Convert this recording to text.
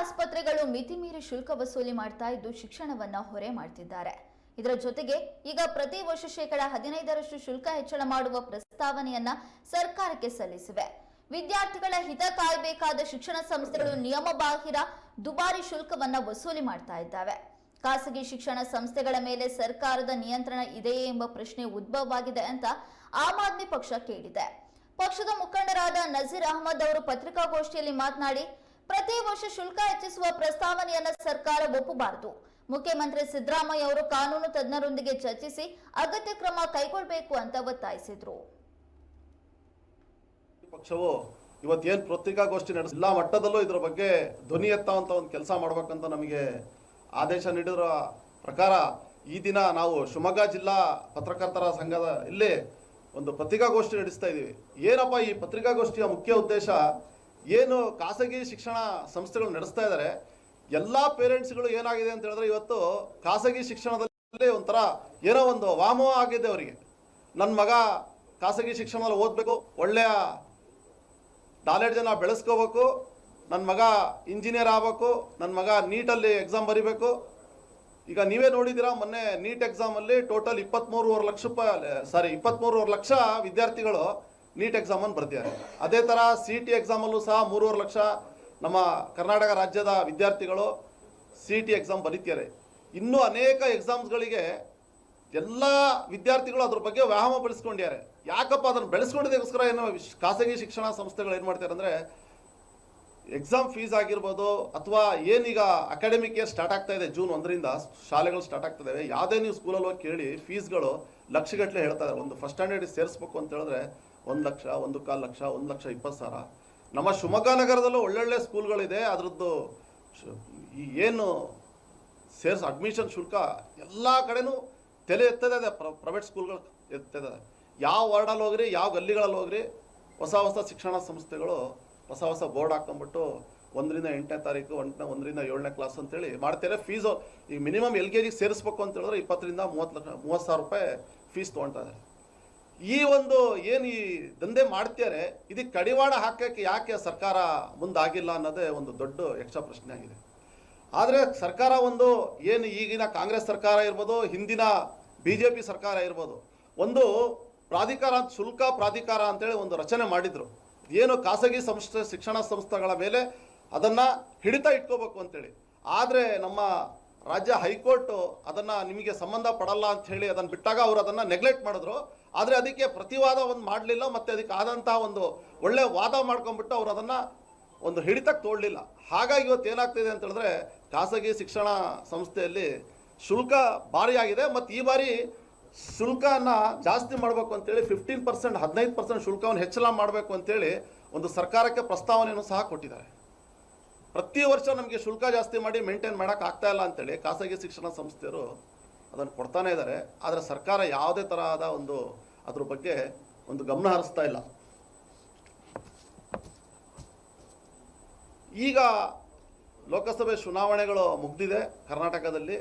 ಆಸ್ಪತ್ರೆಗಳು ಮಿತಿ ಮೀರಿ ಶುಲ್ಕ ವಸೂಲಿ ಮಾಡ್ತಾ ಇದ್ದು ಶಿಕ್ಷಣವನ್ನ ಹೊರೆ ಮಾಡ್ತಿದ್ದಾರೆ. ಇದರ ಜೊತೆಗೆ ಈಗ ಪ್ರತಿ ವರ್ಷ ಶೇಕಡ ಹದಿನೈದರಷ್ಟು ಶುಲ್ಕ ಹೆಚ್ಚಳ ಮಾಡುವ ಪ್ರಸ್ತಾವನೆಯನ್ನ ಸರ್ಕಾರಕ್ಕೆ ಸಲ್ಲಿಸಿವೆ. ವಿದ್ಯಾರ್ಥಿಗಳ ಹಿತ ಕಾಯಬೇಕಾದ ಶಿಕ್ಷಣ ಸಂಸ್ಥೆಗಳು ನಿಯಮ ಬಾಹಿರ ದುಬಾರಿ ಶುಲ್ಕವನ್ನ ವಸೂಲಿ ಮಾಡ್ತಾ ಇದ್ದಾವೆ. ಖಾಸಗಿ ಶಿಕ್ಷಣ ಸಂಸ್ಥೆಗಳ ಮೇಲೆ ಸರ್ಕಾರದ ನಿಯಂತ್ರಣ ಇದೆಯೇ ಎಂಬ ಪ್ರಶ್ನೆ ಉದ್ಭವವಾಗಿದೆ ಅಂತ ಆಮ್ ಆದ್ಮಿ ಪಕ್ಷ ಕೇಳಿದೆ. ಪಕ್ಷದ ಮುಖಂಡರಾದ ನಜೀರ್ ಅಹಮದ್ ಅವರು ಪತ್ರಿಕಾಗೋಷ್ಠಿಯಲ್ಲಿ ಮಾತನಾಡಿ ಪ್ರತಿ ವರ್ಷ ಶುಲ್ಕ ಹೆಚ್ಚಿಸುವ ಪ್ರಸ್ತಾವನೆಯನ್ನ ಸರ್ಕಾರ ಒಪ್ಪಬಾರದು ಮುಖ್ಯಮಂತ್ರಿ ಸಿದ್ದರಾಮಯ್ಯ ಅವರು ಕಾನೂನು ತಜ್ಞರೊಂದಿಗೆ ಚರ್ಚಿಸಿ ಅಗತ್ಯ ಕ್ರಮ ಕೈಗೊಳ್ಳಬೇಕು ಅಂತ ಒತ್ತಾಯಿಸಿದ್ರು. ಪಕ್ಷವು ಇವತ್ತೇನ್ ಪತ್ರಿಕಾಗೋಷ್ಠಿ ನಡೆಸ, ಜಿಲ್ಲಾ ಮಟ್ಟದಲ್ಲೂ ಇದರ ಬಗ್ಗೆ ಧ್ವನಿ ಎತ್ತುವಂತ ಒಂದು ಕೆಲಸ ಮಾಡ್ಬೇಕಂತ ನಮಗೆ ಆದೇಶ ನೀಡಿರೋ ಪ್ರಕಾರ ಈ ದಿನ ನಾವು ಶಿವಮೊಗ್ಗ ಜಿಲ್ಲಾ ಪತ್ರಕರ್ತರ ಸಂಘದ ಇಲ್ಲಿ ಒಂದು ಪತ್ರಿಕಾಗೋಷ್ಠಿ ನಡೆಸ್ತಾ ಇದ್ದೀವಿ ಏನಪ್ಪ ಈ ಪತ್ರಿಕಾಗೋಷ್ಠಿಯ ಮುಖ್ಯ ಉದ್ದೇಶ? ಏನು ಖಾಸಗಿ ಶಿಕ್ಷಣ ಸಂಸ್ಥೆಗಳು ನಡೆಸ್ತಾ ಇದ್ದಾರೆ ಎಲ್ಲ ಪೇರೆಂಟ್ಸ್ಗಳು ಏನಾಗಿದೆ ಅಂತ ಹೇಳಿದ್ರೆ ಇವತ್ತು ಖಾಸಗಿ ಶಿಕ್ಷಣದಲ್ಲಿ ಒಂಥರ ಏನೋ ಒಂದು ವಾಮೋ ಆಗಿದೆ ಅವರಿಗೆ. ನನ್ನ ಮಗ ಖಾಸಗಿ ಶಿಕ್ಷಣದಲ್ಲಿ ಓದಬೇಕು, ಒಳ್ಳೆಯ ನಾಲೆಡ್ಜನ್ನು ಬೆಳೆಸ್ಕೋಬೇಕು ನನ್ನ ಮಗ ಇಂಜಿನಿಯರ್ ಆಗಬೇಕು ನನ್ನ ಮಗ ನೀಟಲ್ಲಿ ಎಕ್ಸಾಮ್ ಬರಿಬೇಕು. ಈಗ ನೀವೇ ನೋಡಿದ್ದೀರಾ, ಮೊನ್ನೆ ನೀಟ್ ಎಕ್ಸಾಮಲ್ಲಿ ಟೋಟಲ್ ಇಪ್ಪತ್ತ್ಮೂರುವರೆ ಲಕ್ಷ ರೂಪಾಯಿ ಸಾರಿ ಇಪ್ಪತ್ತ್ಮೂರುವರೆ ಲಕ್ಷ ವಿದ್ಯಾರ್ಥಿಗಳು ನೀಟ್ ಎಕ್ಸಾಮನ್ನು ಬರ್ತಿದ್ದಾರೆ. ಅದೇ ಥರ ಸಿ ಟಿ ಎಕ್ಸಾಮಲ್ಲೂ ಸಹ ಮೂರುವರೆ ಲಕ್ಷ ನಮ್ಮ ಕರ್ನಾಟಕ ರಾಜ್ಯದ ವಿದ್ಯಾರ್ಥಿಗಳು ಸಿ ಟಿ ಎಕ್ಸಾಮ್ ಬರೀತಿದ್ದಾರೆ. ಇನ್ನೂ ಅನೇಕ ಎಕ್ಸಾಮ್ಸ್ಗಳಿಗೆ ಎಲ್ಲ ವಿದ್ಯಾರ್ಥಿಗಳು ಅದ್ರ ಬಗ್ಗೆ ವ್ಯಾಯಾಮ ಬೆಳೆಸ್ಕೊಂಡಿದ್ದಾರೆ. ಯಾಕಪ್ಪ ಅದನ್ನು ಬೆಳೆಸ್ಕೊಂಡಿದ್ದಕ್ಕೋಸ್ಕರ ಏನು ಖಾಸಗಿ ಶಿಕ್ಷಣ ಸಂಸ್ಥೆಗಳು ಏನು ಮಾಡ್ತಾರೆ ಅಂದರೆ ಎಕ್ಸಾಮ್ ಫೀಸ್ ಆಗಿರ್ಬೋದು ಅಥವಾ ಏನೀಗ ಅಕಾಡೆಮಿಕ್ ಇಯರ್ ಸ್ಟಾರ್ಟ್ ಆಗ್ತಾ ಇದೆ ಜೂನ್ ಒಂದರಿಂದ ಶಾಲೆಗಳು ಸ್ಟಾರ್ಟ್ ಆಗ್ತಾ ಇದಾವೆ. ಯಾವುದೇ ನೀವು ಸ್ಕೂಲಲ್ಲಿ ಹೋಗಿ ಕೇಳಿ ಫೀಸ್ಗಳು ಲಕ್ಷಗಟ್ಟಲೆ ಹೇಳ್ತಾ ಇದ್ದಾರೆ ಒಂದು ಫಸ್ಟ್ ಸ್ಟ್ಯಾಂಡರ್ಡ್ ಸೇರಿಸ್ಬೇಕು ಅಂತ ಹೇಳಿದ್ರೆ ಒಂದು ಲಕ್ಷ, ಒಂದು ಕಾಲು ಲಕ್ಷ, ಒಂದು ಲಕ್ಷ ಇಪ್ಪತ್ತು ಸಾವಿರ. ನಮ್ಮ ಶಿವಮೊಗ್ಗ ನಗರದಲ್ಲೂ ಒಳ್ಳೊಳ್ಳೆ ಸ್ಕೂಲ್ಗಳಿದೆ ಅದರದ್ದು ಏನು ಸೇರ್ಸ್ ಅಡ್ಮಿಷನ್ ಶುಲ್ಕ ಎಲ್ಲ ಕಡೆನೂ ತಲೆ ಎತ್ತದೆ ಪ್ರೈವೇಟ್ ಸ್ಕೂಲ್ಗಳು ಎತ್ತದೆ ಯಾವ ವಾರ್ಡಲ್ಲಿ ಹೋಗ್ರಿ, ಯಾವ ಗಲ್ಲಿಗಳಲ್ಲಿ ಹೋಗ್ರಿ, ಹೊಸ ಹೊಸ ಶಿಕ್ಷಣ ಸಂಸ್ಥೆಗಳು ಹೊಸ ಹೊಸ ಬೋರ್ಡ್ ಹಾಕೊಂಡ್ಬಿಟ್ಟು ಒಂದರಿಂದ ಎಂಟನೇ ತಾರೀಕು, ಒಂಟನೇ, ಒಂದರಿಂದ ಏಳನೇ ಕ್ಲಾಸ್ ಅಂತೇಳಿ ಮಾಡ್ತಾರೆ ಫೀಸು ಈಗ ಮಿನಿಮಮ್ ಎಲ್ ಕೆ ಜಿಗೆ ಸೇರಿಸ್ಬೇಕು ಅಂತ ಹೇಳಿದ್ರೆ ಇಪ್ಪತ್ತರಿಂದ ಮೂವತ್ತು ಲಕ್ಷ ಮೂವತ್ತು ಸಾವಿರ ರೂಪಾಯಿ ಫೀಸ್ ತೊಗೊಳ್ತಾರೆ ಈ ಒಂದು ಏನು ಈ ದಂಧೆ ಮಾಡ್ತಾರೆ ಇದಕ್ಕೆ ಕಡಿವಾಣ ಹಾಕಕ್ಕೆ ಯಾಕೆ ಸರ್ಕಾರ ಮುಂದಾಗಿಲ್ಲ ಅನ್ನೋದೇ ಒಂದು ದೊಡ್ಡ ಯಕ್ಷ ಪ್ರಶ್ನೆ ಆಗಿದೆ. ಆದರೆ ಸರ್ಕಾರ ಒಂದು ಏನು ಈಗಿನ ಕಾಂಗ್ರೆಸ್ ಸರ್ಕಾರ ಇರ್ಬೋದು, ಹಿಂದಿನ ಬಿ ಜೆ ಪಿ ಸರ್ಕಾರ ಇರ್ಬೋದು, ಒಂದು ಪ್ರಾಧಿಕಾರ ಶುಲ್ಕ ಪ್ರಾಧಿಕಾರ ಅಂತೇಳಿ ಒಂದು ರಚನೆ ಮಾಡಿದ್ರು. ಏನು ಖಾಸಗಿ ಸಂಸ್ಥೆ, ಶಿಕ್ಷಣ ಸಂಸ್ಥೆಗಳ ಮೇಲೆ ಅದನ್ನು ಹಿಡಿತ ಇಟ್ಕೋಬೇಕು ಅಂತೇಳಿ. ಆದರೆ ನಮ್ಮ ರಾಜ್ಯ ಹೈಕೋರ್ಟು ಅದನ್ನು ನಿಮಗೆ ಸಂಬಂಧ ಪಡಲ್ಲ ಅಂತ ಹೇಳಿ ಅದನ್ನು ಬಿಟ್ಟಾಗ ಅವರು ಅದನ್ನು ನೆಗ್ಲೆಕ್ಟ್ ಮಾಡಿದ್ರು. ಆದರೆ ಅದಕ್ಕೆ ಪ್ರತಿವಾದ ಒಂದು ಮಾಡಲಿಲ್ಲ, ಮತ್ತು ಅದಕ್ಕೆ ಆದಂತಹ ಒಂದು ಒಳ್ಳೆ ವಾದ ಮಾಡ್ಕೊಂಡ್ಬಿಟ್ಟು ಅವರು ಅದನ್ನು ಒಂದು ಹಿಡಿತಕ್ಕೆ ತೋಡಲಿಲ್ಲ ಹಾಗಾಗಿ ಇವತ್ತು ಏನಾಗ್ತಿದೆ ಅಂತ ಹೇಳಿದ್ರೆ ಖಾಸಗಿ ಶಿಕ್ಷಣ ಸಂಸ್ಥೆಯಲ್ಲಿ ಶುಲ್ಕ ಭಾರಿ ಆಗಿದೆ ಮತ್ತು ಈ ಬಾರಿ ಶುಲ್ಕನ ಜಾಸ್ತಿ ಮಾಡಬೇಕು ಅಂತೇಳಿ ಫಿಫ್ಟೀನ್ ಪರ್ಸೆಂಟ್ ಹದಿನೈದು ಪರ್ಸೆಂಟ್ ಶುಲ್ಕವನ್ನು ಹೆಚ್ಚಳ ಮಾಡಬೇಕು ಅಂತೇಳಿ ಒಂದು ಸರ್ಕಾರಕ್ಕೆ ಪ್ರಸ್ತಾವನೆಯನ್ನು ಸಹ ಕೊಟ್ಟಿದ್ದಾರೆ. ಪ್ರತಿ ವರ್ಷ ನಮಗೆ ಶುಲ್ಕ ಜಾಸ್ತಿ ಮಾಡಿ ಮೇಂಟೈನ್ ಮಾಡೋಕೆ ಆಗ್ತಾ ಇಲ್ಲ ಅಂತೇಳಿ ಖಾಸಗಿ ಶಿಕ್ಷಣ ಸಂಸ್ಥೆಯರು ಅದನ್ನು ಕೊಡ್ತಾನೆ ಇದ್ದಾರೆ. ಆದರೆ ಸರ್ಕಾರ ಯಾವುದೇ ತರಹದ ಒಂದು ಅದ್ರ ಬಗ್ಗೆ ಒಂದು ಗಮನ ಹರಿಸ್ತಾ ಇಲ್ಲ. ಈಗ ಲೋಕಸಭೆ ಚುನಾವಣೆಗಳು ಮುಗ್ದಿದೆ ಕರ್ನಾಟಕದಲ್ಲಿ.